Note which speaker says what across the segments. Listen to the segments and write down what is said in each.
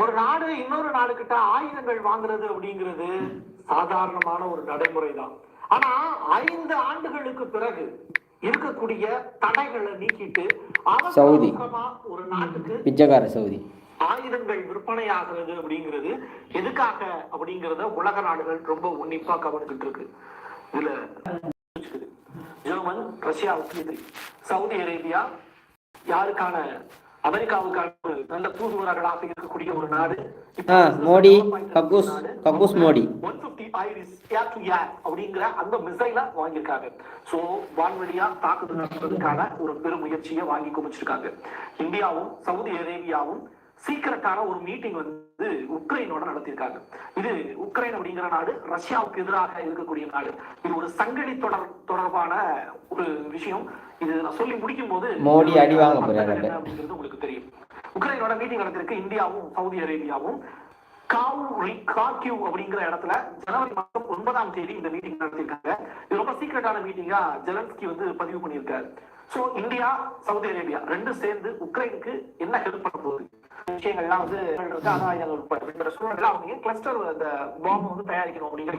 Speaker 1: ஒரு நாடு இன்னொரு நாடு கிட்ட ஆயுதங்கள் வாங்குறது அப்படிங்கிறது சாதாரணமான ஒரு நடைமுறை தான் ஆனா ஐந்து ஆண்டுகளுக்கு பிறகு இருக்கக்கூடிய தடைகளை நீக்கிட்டு
Speaker 2: சவுதி.
Speaker 1: ஒரு நாட்டுக்கு
Speaker 2: பிச்சைக்கார சவுதி.
Speaker 1: ஆயுதங்கள் விற்பனையாகிறது அப்படிங்கிறது எதுக்காக அப்படிங்கறத உலக நாடுகள் ரொம்ப உன்னிப்பா கவனிச்சுட்டு இருக்கு. இதுல ஜெர்மன் ரஷ்யாவுக்கு எதிரி. சவுதி அரேபியா யாருக்கான அமெரிக்காவுக்கான நல்ல தூதுவர்களாக இருக்கக்கூடிய ஒரு நாடு.
Speaker 2: மோடி, கக்கூஸ், கக்கூஸ் Modi.
Speaker 1: 150 Iris air to air அப்படிங்கிற அந்த மிசைல வாங்கியிருக்காங்க. சோ வான்வழியா தாக்குதல் நடத்துறதுக்கான ஒரு பெரும் முயற்சியை வாங்கி குமிச்சிருக்காங்க இந்தியாவும் சவுதி அரேபியாவும் சீக்கிரட்டான ஒரு மீட்டிங் வந்து உக்ரைனோட நடத்தியிருக்காங்க. இது உக்ரைன் அப்படிங்கிற நாடு ரஷ்யாவுக்கு எதிராக இருக்கக்கூடிய நாடு. இது ஒரு சங்கிலி தொடர் தொடர்பான ஒரு விஷயம். இது நான் சொல்லி முடிக்கும் போது
Speaker 2: மோடி அடி
Speaker 1: அப்படிங்கிறது உங்களுக்கு தெரியும். உக்ரைனோட மீட்டிங் நடந்திருக்கு இந்தியாவும் சவுதி அரேபியாவும். காவ் காக்கியூ அப்படிங்கிற இடத்துல ஜனவரி மாதம் ஒன்பதாம் தேதி இந்த மீட்டிங் நடத்திருக்காங்க இது ரொம்ப சீக்கிரட்டான மீட்டிங்கா ஜெலன்ஸ்கி வந்து பதிவு பண்ணியிருக்காரு. சோ இந்தியா சவுதி அரேபியா ரெண்டும் சேர்ந்து உக்ரைனுக்கு என்ன ஹெல்ப் பண்ண போகுது? விஷயங்கள்லாம் வந்து இருக்கு அணு ஆயுதங்கள் உட்பட அப்படிங்கிற சூழல்ல அவங்க கிளஸ்டர் அந்த பாம்பு வந்து தயாரிக்கணும் அப்படிங்கிற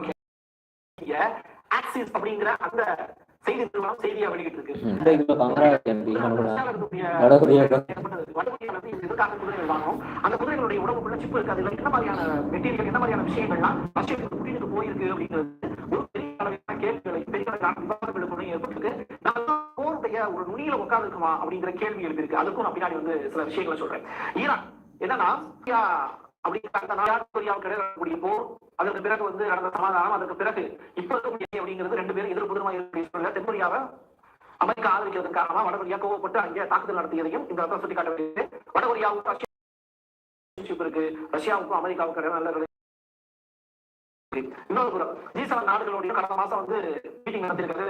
Speaker 1: ஆக்சிஸ் அப்படிங்கிற அந்த செய்தி நிறுவனம் செய்தியா வெளியிட்டு இருக்கு வாங்கணும்? அந்த குதிரைகளுடைய உடம்புக்குள்ள chip இருக்கு. அதுல என்ன மாதிரியான material, என்ன மாதிரியான விஷயங்கள்லாம் ரஷ்யாவுக்கு கூட்டிட்டு போயிருக்கு அப்படிங்கிறது ஒரு பெரிய அளவிலான கேள்விகளை, பெரிய அளவிலான விவாதங்களுக்குள்ள ஏற்பட்டிருக்கு. ஒரு நுனியில உட்கார்ந்துருக்குமா அப்படிங்கிற கேள்வி எழுப்பியிருக்கு. அதுக்கும் நான் பின்னாடி வந்து சில விஷயங்களை சொல்றேன். ஈரான் என்னன்னா அப்படிங்கிற போர் அதற்கு பிறகு வந்து நடந்த சமாதானம் அதற்கு பிறகு இப்ப இருக்கக்கூடிய அப்படிங்கிறது ரெண்டு பேரும் இருக்கிற தென்கொரியாவை அமெரிக்கா காரணமா வடகொரியா கோவப்பட்டு அங்கே தாக்குதல் நடத்தியதையும் இந்த இடத்துல சுட்டிக்காட்ட வேண்டியது இருக்கு ரஷ்யாவுக்கும் அமெரிக்காவுக்கும் நல்ல. இன்னொரு புறம் ஜி செவன் நாடுகளுடைய கடந்த மாசம் வந்து மீட்டிங் நடத்திருக்கிறது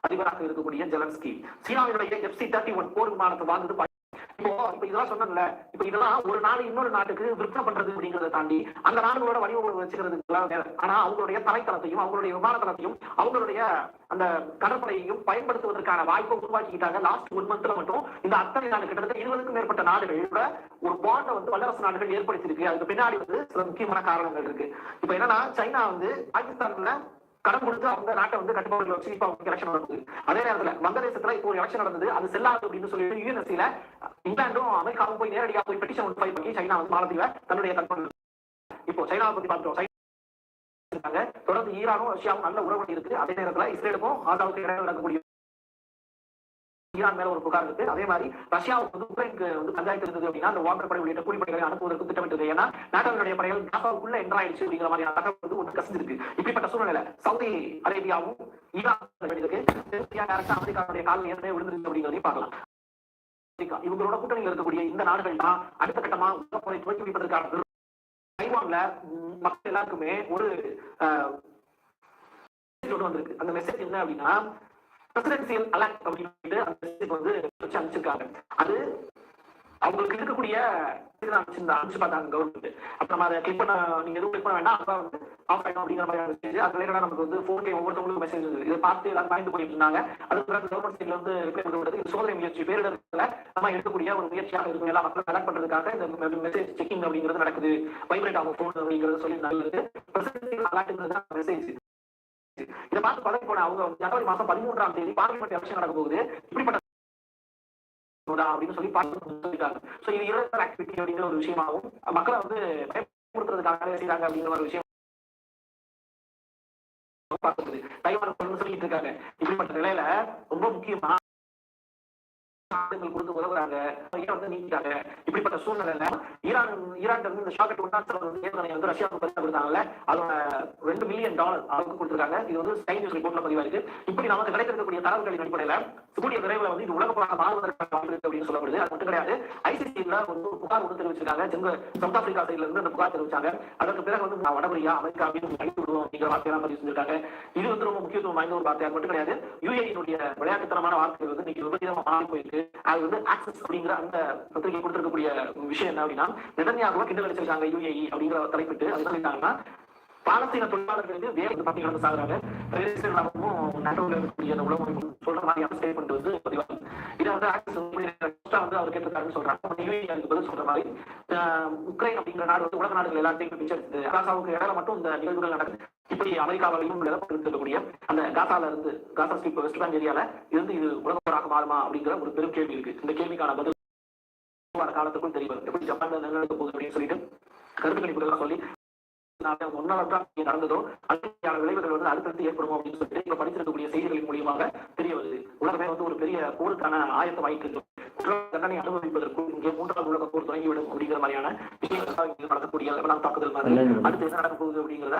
Speaker 1: அதிபராக இருக்கக்கூடிய ஜெலன்ஸ்கி. சீனாவினுடைய எஃப்சி தேர்ட்டி ஒன் போர் விமானத்தை வாங்குது இப்போ இப்ப இதெல்லாம் சொன்னேன்ல இப்ப இதெல்லாம் ஒரு நாடு இன்னொரு நாட்டுக்கு விற்பனை பண்றது அப்படிங்கறத தாண்டி அந்த நாடுகளோட வடிவங்களை வச்சுக்கிறதுக்குலாம் ஆனா அவங்களுடைய தரைத்தளத்தையும் அவங்களுடைய விமானத்தளத்தையும் அவங்களுடைய அந்த கடற்படையையும் பயன்படுத்துவதற்கான வாய்ப்பை உருவாக்கிட்டாங்க லாஸ்ட் ஒன் மந்த்ல மட்டும். இந்த அத்தனை நாடு கிட்டத்தட்ட இருபதுக்கும் மேற்பட்ட நாடுகளோட ஒரு பாண்டை வந்து வல்லரசு நாடுகள் ஏற்படுத்தியிருக்கு. அதுக்கு பின்னாடி வந்து சில முக்கியமான காரணங்கள் இருக்கு. இப்ப என்னன்னா சைனா வந்து பாகிஸ்தான்ல கடன் கொடுத்து அவங்க நாட்டை வந்து கட்டுப்பாடுகளை வச்சு இப்ப அவங்க எலெக்ஷன் நடந்தது அதே நேரத்துல வங்கதேசத்துல இப்போ ஒரு எலெக்ஷன் நடந்தது. அது செல்லாது அப்படின்னு சொல்லிட்டு யூஎன்எஸ்சில இங்கிலாந்தும் அமெரிக்காவும் போய் நேரடியாக போய் பெட்டிஷன் ஒன்று ஃபைல் பண்ணி சைனா வந்து மாலத்தீவை தன்னுடைய தன்மை இப்போ சைனாவை பத்தி பார்த்தோம் சைனா தொடர்ந்து ஈரானும் ரஷ்யாவும் நல்ல உறவு இருக்கு அதே நேரத்துல இஸ்ரேலுக்கும் ஆசாவுக்கு இடையில நடக்கக்கூடிய ஈரான் மேல ஒரு புகார் இருக்கு. அதே மாதிரி ரஷ்யாவுக்கு வந்து உக்ரைனுக்கு வந்து பஞ்சாயத்து இருந்தது அப்படின்னா அந்த வாட்டர் படை உள்ளிட்ட கூலிப்படைகளை அனுப்புவதற்கு திட்டமிட்டது. ஏன்னா நாட்டோருடைய படைகள் காசாவுக்குள்ள என்ட்ரு ஆயிடுச்சு அப்படிங்கிற மாதிரியான தகவல் வந்து ஒன்று கசிஞ்சிருக்கு இப்படிப்பட்ட சூழ்நிலை சவுதி அரேபியாவும் ஈரான் இருக்கு. அமெரிக்காவுடைய காலம் ஏற்கனவே விழுந்திருக்கு அப்படிங்கிறதையும் பார்க்கலாம். அமெரிக்கா, இவங்களோட கூட்டணியில் இருக்கக்கூடிய இந்த நாடுகள் தான் அடுத்த கட்டமா உலகப்போரை துவக்கி வைப்பதற்கான தைவான்ல மக்கள் எல்லாருக்குமே ஒரு அஹ், வந்திருக்கு. அந்த மெசேஜ் என்ன அப்படின்னா பிரசிடென்சியல் அலாக் அப்படின்னு சொல்லிட்டு அந்த மெசேஜ் வந்து வச்சு அனுப்பிச்சிருக்காங்க. அது அவங்களுக்கு இருக்கக்கூடிய அனுப்பிச்சு பார்த்தாங்க கவர்மெண்ட் அப்ப நம்ம அதை கிளிக் பண்ண நீங்க எதுவும் கிளிக் பண்ண வேண்டாம் அதான் வந்து ஆஃப் ஆயிடும் அப்படிங்கிற மாதிரி இருந்துச்சு அது ரிலேட்டடா நமக்கு வந்து ஃபோன் கே ஒவ்வொருத்தவங்களுக்கும் மெசேஜ் இதை பார்த்து எல்லாரும் பயந்து போயிட்டு இருந்தாங்க. அதுக்கு பிறகு கவர்மெண்ட் சைட்ல வந்து ரிப்ளை பண்ணுறது இது சோதனை முயற்சி பேரிடர்ல நம்ம எடுக்கக்கூடிய ஒரு முயற்சியாக இருக்கும். எல்லா மக்களும் கலெக்ட் பண்றதுக்காக இந்த மெசேஜ் செக்கிங் அப்படிங்கிறது நடக்குது. வைப்ரேட் ஆகும் ஃபோன் அப்படிங்கிறது சொல்லி நல்லது பிரசிடென்சியல் மெசேஜ் இதை பார்த்து பதவி போன அவங்க ஜனவரி மாசம் பதிமூன்றாம் தேதி பார்லிமெண்ட் எலெக்ஷன் நடக்க போகுது. இப்படிப்பட்ட அப்படின்னு சொல்லி பார்த்து சொல்லிட்டாங்க. சோ இது இரண்டர் ஆக்டிவிட்டி அப்படிங்கிற ஒரு விஷயமாகவும் மக்களை வந்து பயப்படுத்துறதுக்காக செய்யறாங்க அப்படிங்கிற ஒரு விஷயம் பார்க்குது தைவான் சொல்லிட்டு இருக்காங்க. இப்படிப்பட்ட நிலையில ரொம்ப முக்கியமா ஆயுதங்கள் கொடுத்து உதவுறாங்க. ஏன் வந்து நீக்கிறாங்க இப்படிப்பட்ட சூழ்நிலையில ஈரான் ஈரான் வந்து இந்த ஷாக்கெட் உண்டான வந்து ஏவுகணை வந்து ரஷ்யாவுக்கு பதிலாக கொடுத்தாங்கல்ல அதோட ரெண்டு மில்லியன் டாலர் அளவுக்கு கொடுத்துருக்காங்க. இது வந்து ஸ்கை நியூஸ் ரிப்போர்ட்ல பதிவாயிருக்கு. இப்படி நமக்கு கிடைத்திருக்கக்கூடிய தரவுகளின் அடிப்படையில கூடிய விரைவில் வந்து இது உலக புறாக மாறுவதற்கு வாய்ப்பு இருக்கு அப்படின்னு சொல்லப்படுது. அது மட்டும் கிடையாது ஐசிசில வந்து புகார் ஒன்று தெரிவிச்சிருக்காங்க. செங்க சவுத் ஆப்பிரிக்கா சைட்ல இருந்து அந்த புகார் தெரிவிச்சாங்க. அதற்கு பிறகு வந்து நான் வடகொரியா அமெரிக்காவையும் அழித்து விடுவோம் அப்படிங்கிற வார்த்தையெல்லாம் பதிவு செஞ்சிருக்காங்க. இது வந்து ரொம்ப முக்கியத்துவம் வாய்ந்த ஒரு வார்த்தை அது மட்டும் கிடையாது. யுஏஇனுடைய விளையாட்டுத்தனமான வார்த்தை வந்து இன்னைக்கு விபரீதமாக மாறி போயிருக்கு. அது வந்து ஆக்சஸ் அப்படிங்கிற அந்த பத்திரிகை கொடுத்திருக்கக்கூடிய விஷயம் என்ன அப்படின்னா நிதன்யாகவும் கிண்டல் அடிச்சிருக்காங்க யூஏஇ அப்படிங்கிற தலைப்பிட்டு அது என்ன சொல்லிட்டாங்கன்னா பாலஸ்தீன தொழிலாளர்களுக்கு வேலை பார்த்து பட்டி சாகுறாங்க. இஸ்ரேலாவும் நடுவில் இருக்கக்கூடிய அந்த உலகம் சொல்ற மாதிரியான ஸ்டேட்மெண்ட் வந்து பதிவாகும் இதை வந்து ஆக்சஸ் வந்து அவர் கேட்டிருக்காருன்னு சொல்றாங்க. பதில் சொல்ற மாதிரி ஆஹ், உக்ரைன் அப்படிங்கிற நாடு வந்து உலக நாடுகள் எல்லாத்தையும் பிடிச்சிருக்கு காசாவுக்கு இடையில மட்டும் இந்த நிகழ்வுகள் நடக்குது. இப்படி அமெரிக்காவிலையும் நிலப்பட்டிருக்கக்கூடிய அந்த காசால இருந்து காசா ஸ்ட்ரீப் வெஸ்ட் பேங்க் ஏரியால இருந்து இது உலக போராக மாறுமா அப்படிங்கிற ஒரு பெரும் கேள்வி இருக்கு. இந்த கேள்விக்கான பதில் வர காலத்துக்கும் தெரியும் எப்படி ஜப்பான்ல நிலநடுக்க போகுது அப்படின்னு சொல்லிட்டு கருத்து கணிப்புகள் சொல்லி ஒன்னால்தான் நடந்ததோ அதுக்கான விளைவுகள் வந்து அடுத்தடுத்து ஏற்படும் அப்படின்னு சொல்லிட்டு இப்ப படித்திருக்கக்கூடிய செய்திகளின் மூலியமாக தெரிய வருது. உலகமே வந்து ஒரு பெரிய போருக்கான ஆயத்தம் ஆயிட்டு இருக்கு குற்ற தண்டனை அனுபவிப்பதற்கும் இங்கே மூன்றாவது உலக போர் தொடங்கிவிடும் அப்படிங்கிற மாதிரியான விஷயங்கள் நடக்கக்கூடிய தாக்குதல் மாதிரி அடுத்து என்ன நடக்க போகுது அப்படிங்கிறத